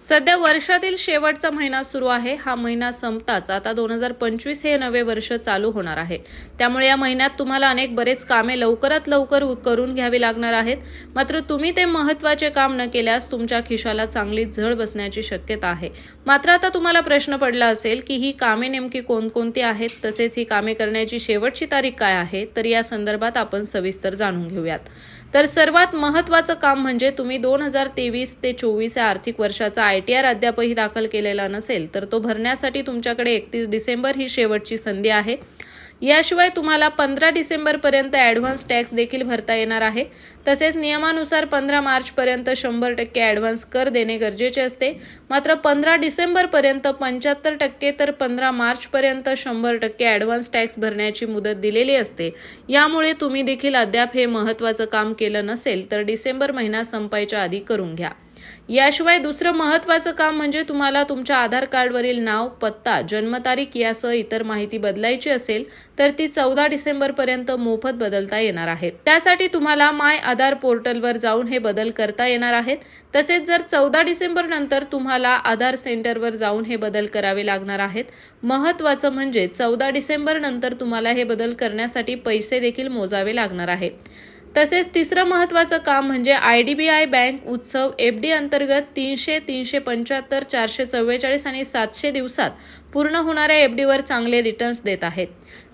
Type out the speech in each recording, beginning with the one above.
सध्या वर्षातील शेवटचा महिना सुरू आहे. हा महिना संपताच आता दोन हजार पंचवीस हे नवे वर्ष चालू होणार आहे. त्यामुळे या महिन्यात तुम्हाला अनेक बरेच कामे लवकरात लवकर करून घ्यावी लागणार आहेत. मात्र तुम्ही ते महत्त्वाचे काम न केल्यास तुमच्या खिशाला चांगली झळ बसण्याची शक्यता आहे. मात्र आता तुम्हाला प्रश्न पडला असेल की ही कामे नेमकी कोणकोणती आहेत? तसेच ही कामे करण्याची शेवटची तारीख काय आहे? तर या संदर्भात आपण सविस्तर जाणून घेऊयात. तर सर्वात महत्त्वाचं काम म्हणजे तुम्ही दोन हजार तेवीस ते चोवीस या आर्थिक वर्षाचा आय टी आर अद्यापही दाखल केलेला नसेल तर तो भरण्यासाठी तुमच्याकडे एकतीस डिसेंबर ही शेवटची संधी आहे. याशिवाय तुम्हाला पंधरा डिसेंबरपर्यंत ॲडव्हान्स टॅक्स देखील भरता येणार आहे. तसेच नियमानुसार पंधरा मार्चपर्यंत शंभर टक्के ॲडव्हान्स कर देणे गरजेचे असते. मात्र पंधरा डिसेंबरपर्यंत पंच्याहत्तर टक्के तर पंधरा मार्चपर्यंत शंभर टक्के ॲडव्हान्स टॅक्स भरण्याची मुदत दिलेली असते. यामुळे तुम्ही देखील अद्याप हे महत्त्वाचं काम केलं नसेल तर डिसेंबर महिना संपायच्या आधी करून घ्या. याशिवाय दुसरं महत्त्वाचं काम म्हणजे तुम्हाला तुमच्या आधार कार्डवरील नाव पत्ता जन्मतारीख यासह इतर माहिती बदलायची असेल तर ती चौदा डिसेंबरपर्यंत मोफत बदलता येणार आहे. त्यासाठी तुम्हाला माय आधार पोर्टलवर जाऊन हे बदल करता येणार आहेत. तसेच जर चौदा डिसेंबर नंतर तुम्हाला आधार सेंटरवर जाऊन हे बदल करावे लागणार आहेत. महत्त्वाचं म्हणजे चौदा डिसेंबर नंतर तुम्हाला हे बदल करण्यासाठी पैसे देखील मोजावे लागणार आहे. तसेच तिसरं महत्त्वाचं काम म्हणजे I D B I bank उत्सव एफ डी अंतर्गत तीनशे तीनशे पंच्याहत्तर चारशे चव्वेचाळीस आणि सातशे दिवसात पूर्ण होणाऱ्या एफ डीवर चांगले रिटर्न्स देत आहेत.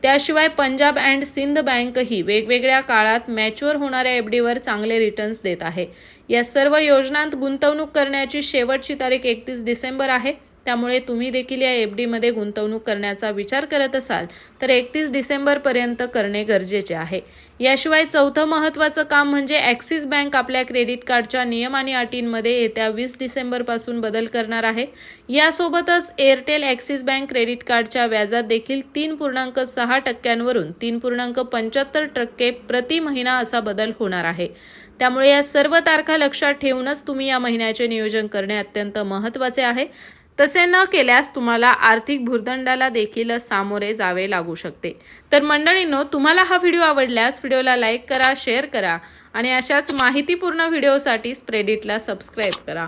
त्याशिवाय पंजाब अँड सिंध बँकही वेगवेगळ्या काळात मॅच्युअर होणाऱ्या एफ डीवर चांगले रिटर्न्स देत आहे. या सर्व योजनांत गुंतवणूक करण्याची शेवटची तारीख एकतीस डिसेंबर आहे. त्यामुळे तुम्ही देखील या एफ डीमध्ये गुंतवणूक करण्याचा विचार करत असाल तर एकतीस डिसेंबरपर्यंत करणे गरजेचे आहे. याशिवाय चौथं महत्त्वाचं काम म्हणजे ॲक्सिस बँक आपल्या क्रेडिट कार्डच्या नियम आणि अटींमध्ये येत्या वीस डिसेंबरपासून बदल करणार आहे. यासोबतच एअरटेल ॲक्सिस बँक क्रेडिट कार्डच्या व्याजात देखील तीन पूर्णांक सहा टक्क्यांवरून तीन पूर्णांक पंच्याहत्तर टक्के प्रति महिना असा बदल होणार आहे. त्यामुळे या सर्व तारखा लक्षात ठेवूनच तुम्ही या महिन्याचे नियोजन करणे अत्यंत महत्त्वाचे आहे. तसे न केल्यास तुम्हाला आर्थिक भुर्दंडाला देखील सामोरे जावे लागू शकते. तर मंडळींनो तुम्हाला हा व्हिडिओ आवडल्यास व्हिडिओला लाईक करा शेअर करा आणि अशाच माहितीपूर्ण व्हिडिओसाठी स्प्रेडिटला सबस्क्राईब करा.